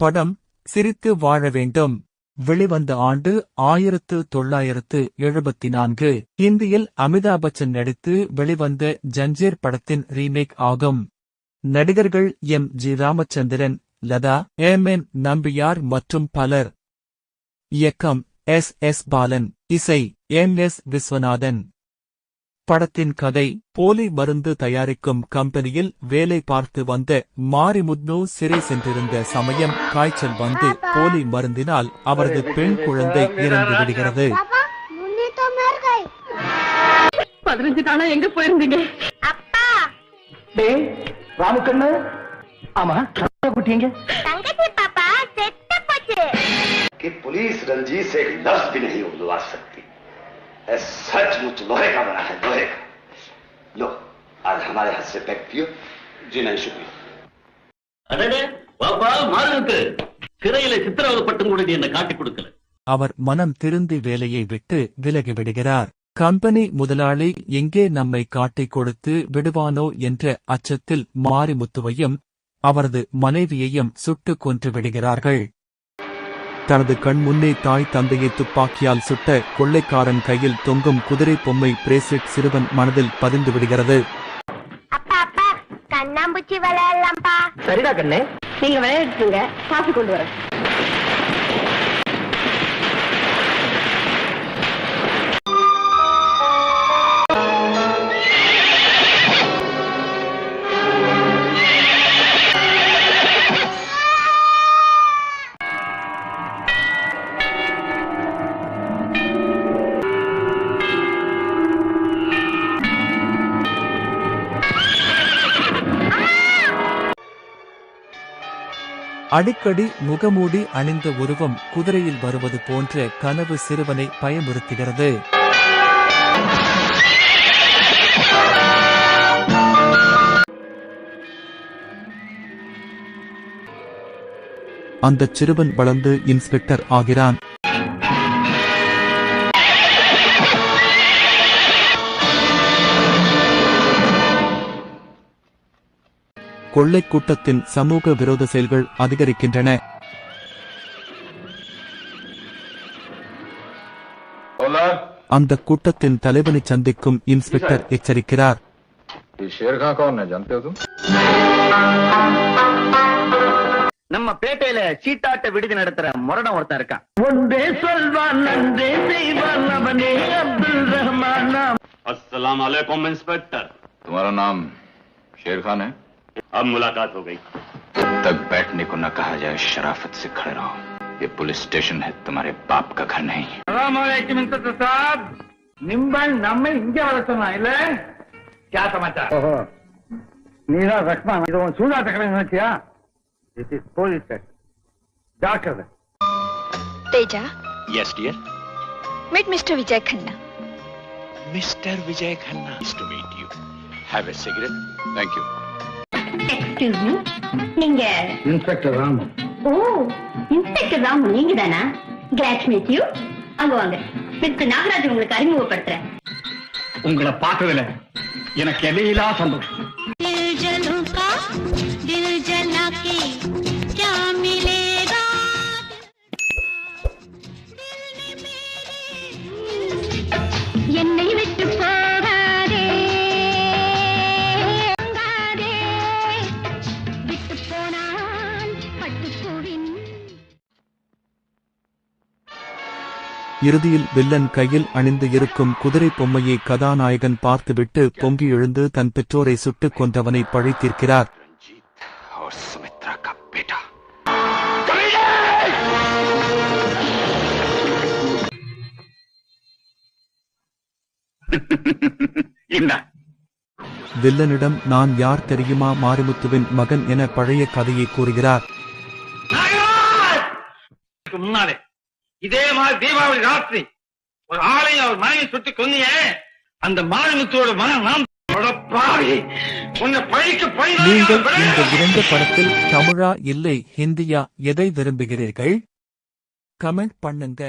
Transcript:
படம் சிரித்து வாழ வேண்டும். வெளிவந்த ஆண்டு ஆயிரத்து தொள்ளாயிரத்து எழுபத்தி நான்கு இந்தியில் அமிதாப் பச்சன் நடித்து வெளிவந்த ஜஞ்சீர் படத்தின் ரீமேக் ஆகும். நடிகர்கள் M. G. Ramachandran Latha M. N. Nambiar மற்றும் பலர். இயக்கம் எஸ். எஸ். பாலன் இசை எம். எஸ். விஸ்வநாதன். படத்தின் கதை போலி மருந்து தயாரிக்கும் கம்பெனியில் வேலை பார்த்து வந்த மாரிமுத்து சிறை சென்றிருந்த சமயம் காய்ச்சல் வந்து போலி மருந்தினால் அவரது பெண் குழந்தை இறந்து விடுகிறது पापा मुन्नी तो मर गई பதினஞ்சு நாளா எங்க போயிருந்தீங்க அப்பா டேய் ராமுக்கண்ணு ஆமா குட்டிங்க தங்கச்சி பாப்பா செத்து போச்சு कि पुलिस रंजीत से एक लफ्ज भी नहीं उगलवा सकती ऐ सचमुच लोहे का बना है लोहे का लो आज हमारे हाथ से पैक पियो जी नहीं शुक्रिया அடடே பாப்பா மாறுனுக்கு சிறையில சித்திரவதப்பட்டும் கூட நீ என்ன காட்டிக் கொடுக்கல அவர் மனம் திருந்தி வேலையை விட்டு விலகிவிடுகிறார் கம்பெனி முதலாளி எங்கே நம்மை காட்டிக் கொடுத்து விடுவானோ என்ற அச்சத்தில் மாரிமுத்துவையும் அவரது மனைவியையும் சுட்டுக் கொன்று விடுகிறார்கள் தனது கண் முன்னே தாய் தந்தையை துப்பாக்கியால் சுட்ட கொள்ளைக்காரன் கையில் தொங்கும் குதிரை பொம்மை பிரேசிட் சிறுவன் மனதில் பதிந்து விடுகிறது. அப்பா அப்பா கண்ணாம்பூச்சி விளையாடலாம்ப்பா சரிடா கண்ணே. நீங்க விளையாடுங்க காசு கொண்டு வரேன். அடிக்கடி முகமூடி அணிந்த உருவம் குதிரையில் வருவது போன்ற கனவு சிறுவனை பயமுறுத்துகிறது. அந்தச் சிறுவன் வளர்ந்து இன்ஸ்பெக்டர் ஆகிறான். கொள்ளைக் கூட்டத்தின் சமூக விரோத செயல்கள் அதிகரிக்கின்றன அந்த கூட்டத்தின் தலைவனை சந்திக்கும் இன்ஸ்பெக்டர் எச்சரிக்கிறார் ये शेर खां कौन है जानते हो तुम நம்ம பேட்டையில சீட்டாட்ட விடுதி நடத்துற முரடம் ஒருத்தன் இருக்கான் ஒன்றே சொல்வான் நன்றே செய்வான் அவனே அப்துல் ரஹ்மான் अस्सलाम वालेकुम इंस्पेक्टर तुम्हारा नाम शेर खान है अब मुलाकात हो गई। जब तक बैठने को न कहा जाए शराफत से खड़े रहो। ये पुलिस स्टेशन है तुम्हारे बाप का घर नहीं। साहब निम्बल नाम में इनके वाले सुना इले क्या समाचार? नीरा रखमा तो सुना तक नहीं क्या? This is police station doctor Teja. Yes dear meet mister Vijay Khanna. Mister Vijay Khanna. To meet you have a cigarette thank you excuse me நீங்க இன்ஸ்பெக்டர் ராமு ஓ இன்ஸ்பெக்டர் ராமு நீங்க தானா கிளாட் மீட் யூ அங்க வாங்க. மிஸ்டர் நாகராஜ் உங்களுக்கு அறிமுகப்படுத்துறேன். உங்களை பார்த்ததுல எனக்கு எல்லாம் சந்தோஷம். இறுதியில் வில்லன் கையில் அணிந்து இருக்கும் குதிரை பொம்மையை கதாநாயகன் பார்த்துவிட்டு பொங்கி எழுந்து தன் பெற்றோரை சுட்டுக் கொண்டவனை பழி தீர்க்கிறார். வில்லனிடம் நான் யார் தெரியுமா மாரிமுத்துவின் மகன் என பழைய கதையை கூறுகிறார். சொன்னாலே இதே மாதிரி தீபாவளி ராத்திரி ஒரு ஆளையும் அவர் மனைவி சுட்டு கொன்னீங்க அந்த மாநிலத்தோட மனம் நாம் நீங்கள் இந்த இரண்டு படத்தில் தமிழா இல்லை ஹிந்தியா எதை விரும்புகிறீர்கள்? கமெண்ட் பண்ணுங்க.